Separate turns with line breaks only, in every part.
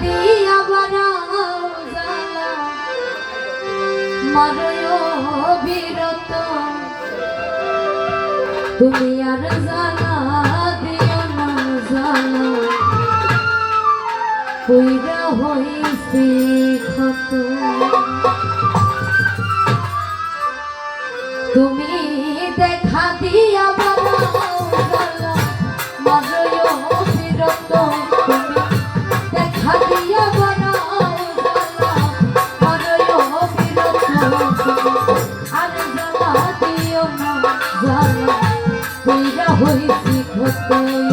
দিয়া তুমি আর জানা দিও না জালা। কইরা হইছে তুমি দেখা দিয়া বাড়াও জালা। মরয় Oh.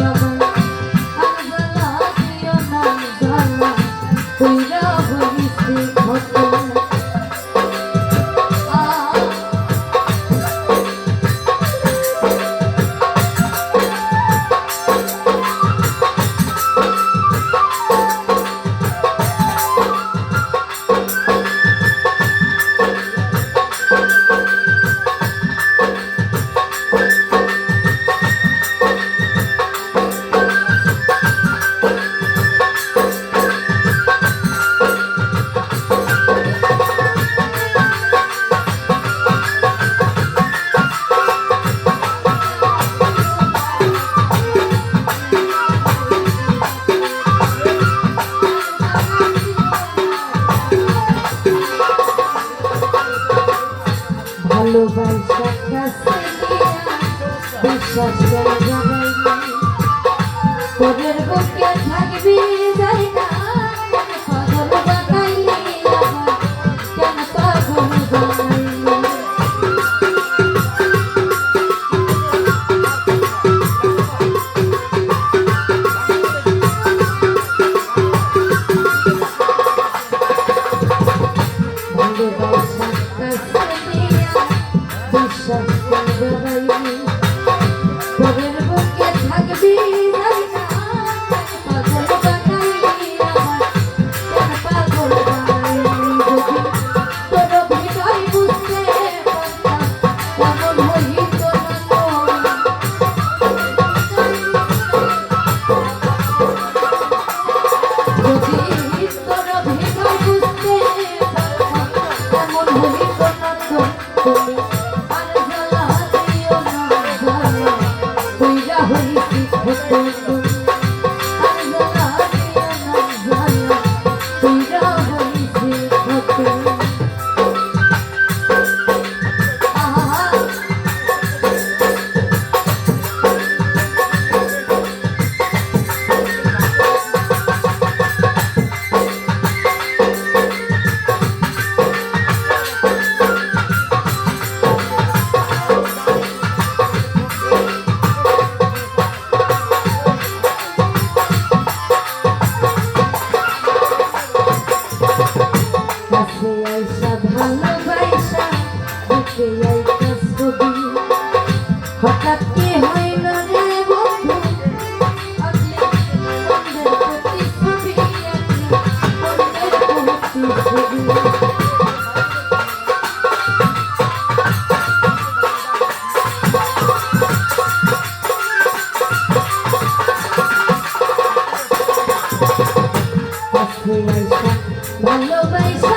তোদের বুকে থাকবি যাই না পাগল বানাইলি কেন পাগল বানাইলি Thank you. বিশ্বাস করবে রইবি তোদের বুকে থাকবি Thank you. Hello, baby.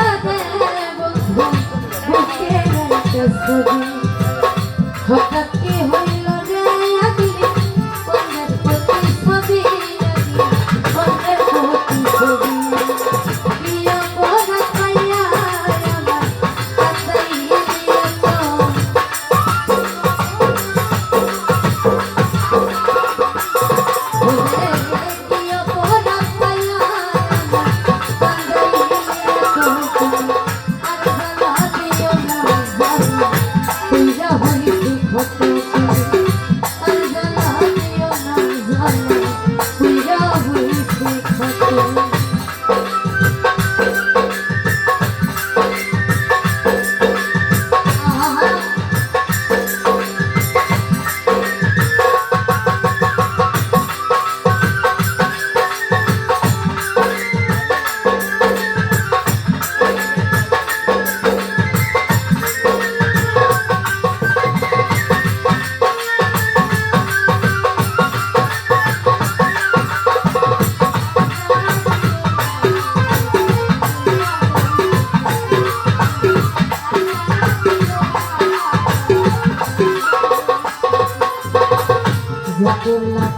করলাম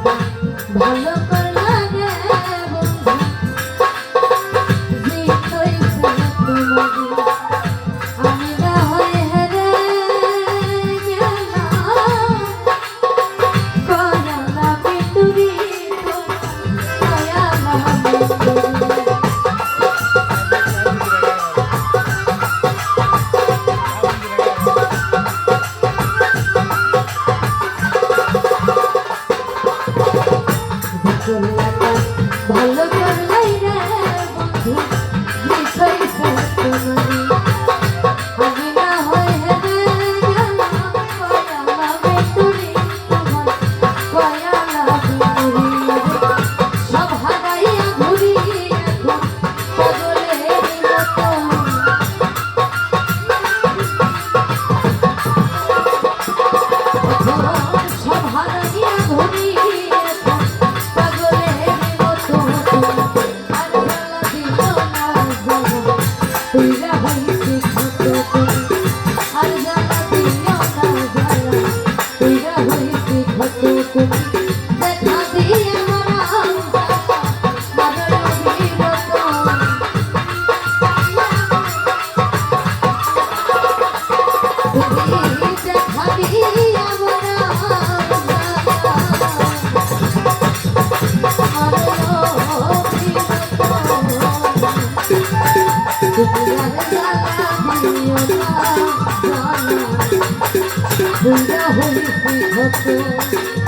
ভালো দুর্গা হইছি হতো।